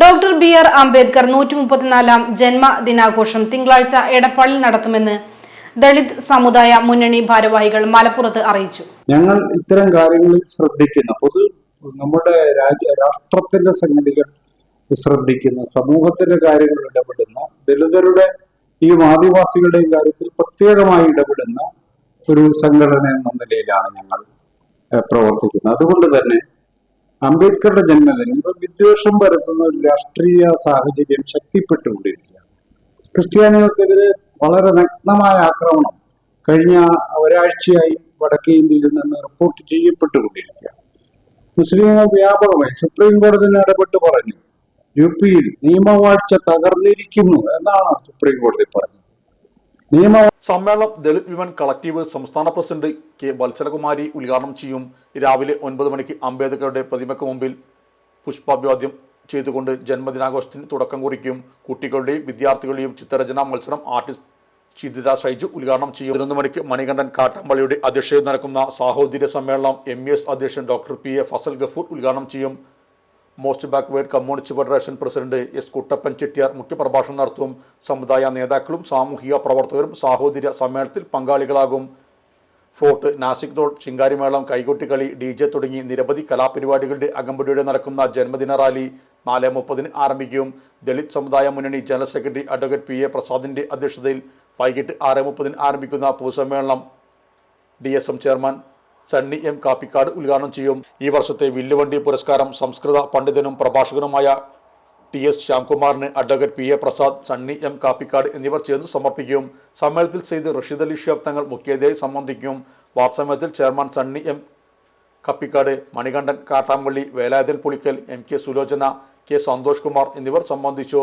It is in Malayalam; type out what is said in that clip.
ഡോക്ടർ ബി ആർ അംബേദ്കർ നൂറ്റി മുപ്പത്തിനാലാം ജന്മദിനാഘോഷം തിങ്കളാഴ്ച എടപ്പാളിൽ നടത്തുമെന്ന് ദളിത് സമുദായ മുന്നണി ഭാരവാഹികൾ മലപ്പുറത്ത് അറിയിച്ചു. ഞങ്ങൾ ഇത്തരം കാര്യങ്ങളിൽ ശ്രദ്ധിക്കുന്ന പൊതു നമ്മുടെ രാജ്യ രാഷ്ട്രത്തിന്റെ സംഗതികൾ ശ്രദ്ധിക്കുന്ന സമൂഹത്തിന്റെ കാര്യങ്ങൾ ഇടപെടുന്ന ദളിതരുടെ ഈ ആദിവാസികളുടെയും കാര്യത്തിൽ പ്രത്യേകമായി ഇടപെടുന്ന ഒരു സംഘടന എന്ന നിലയിലാണ് ഞങ്ങൾ പ്രവർത്തിക്കുന്നത്. അതുകൊണ്ട് തന്നെ അംബേദ്കറുടെ ജന്മദിനം. വിദ്വേഷം പരത്തുന്ന ഒരു രാഷ്ട്രീയ സാഹചര്യം ശക്തിപ്പെട്ടുകൊണ്ടിരിക്കുകയാണ്. ക്രിസ്ത്യാനികൾക്കെതിരെ വളരെ നഗ്നമായ ആക്രമണം കഴിഞ്ഞ ഒരാഴ്ചയായി വടക്കേ ഇന്ത്യയിൽ നിന്ന് റിപ്പോർട്ട് ചെയ്യപ്പെട്ടുകൊണ്ടിരിക്കുകയാണ്. മുസ്ലിങ്ങൾ വ്യാപകമായി സുപ്രീം കോടതി ഇടപെട്ട് പറഞ്ഞു യു പിയിൽ നിയമവാഴ്ച തകർന്നിരിക്കുന്നു എന്നാണ് സുപ്രീം കോടതി പറഞ്ഞത്. നിയമ സമ്മേളനം ദളിത് വിമൻ കളക്ടീവ് സംസ്ഥാന പ്രസിഡന്റ് കെ വത്സലകുമാരി ഉദ്ഘാടനം ചെയ്യും. രാവിലെ ഒൻപത് മണിക്ക് അംബേദ്കറുടെ പ്രതിമയ്ക്ക് മുമ്പിൽ പുഷ്പാഭിവാദ്യം ചെയ്തുകൊണ്ട് ജന്മദിനാഘോഷത്തിന് തുടക്കം കുറിക്കും. കുട്ടികളുടെയും വിദ്യാർത്ഥികളുടെയും ചിത്രരചനാ മത്സരം ആർട്ടിസ്റ്റ് ചിതിര ഷൈജു ഉദ്ഘാടനം ചെയ്യും. പതിനൊന്ന് മണിക്ക് മണികണ്ഠൻ കാട്ടമ്പള്ളിയുടെ അധ്യക്ഷതയിൽ നടക്കുന്ന സാഹോദര്യ സമ്മേളനം എം എസ് അധ്യക്ഷൻ doctor P A Fazal Gafoor ഉദ്ഘാടനം ചെയ്യും. Most backward communist federation president S Kuttappan Chettiar മുഖ്യപ്രഭാഷണം നടത്തും. സമുദായ നേതാക്കളും സാമൂഹിക പ്രവർത്തകരും സാഹോദര്യ സമ്മേളനത്തിൽ പങ്കാളികളാകും. ഫോർട്ട് നാസിക് തോട് ശിങ്കാരിമേളം കൈകൊട്ടിക്കളി ഡി ജെ തുടങ്ങി നിരവധി കലാപരിപാടികളുടെ അകമ്പടിയോടെ നടക്കുന്ന ജന്മദിന റാലി നാല് മുപ്പതിന് ആരംഭിക്കും. ദളിത് സമുദായ മുന്നണി general secretary advocate P A പ്രസാദിന്റെ അധ്യക്ഷതയിൽ വൈകിട്ട് ആറ് മുപ്പതിന് ആരംഭിക്കുന്ന പൊതുസമ്മേളനം. D S M chairman Sunny M Kappikkad ഉദ്ഘാടനം ചെയ്യും. ഈ വർഷത്തെ വില്ലുവണ്ടി പുരസ്കാരം സംസ്കൃത പണ്ഡിതനും പ്രഭാഷകനുമായ T S ശ്യാംകുമാറിന് advocate P A Prasad Sunny M Kappikkad എന്നിവർ ചേർന്ന് സമർപ്പിക്കും. സമ്മേളനത്തിൽ ചെയ്ത് റഷീദ് അലി ഷിയാബ് തങ്ങൾ മുഖ്യാതിഥിയായി സംബന്ധിക്കും. വാർസമയത്തിൽ chairman Sunny M Kappikkad Manikandan Kattampally Velayudhan Pulikkal M K Sulochana K Santhosh Kumar എന്നിവർ സംബന്ധിച്ചു.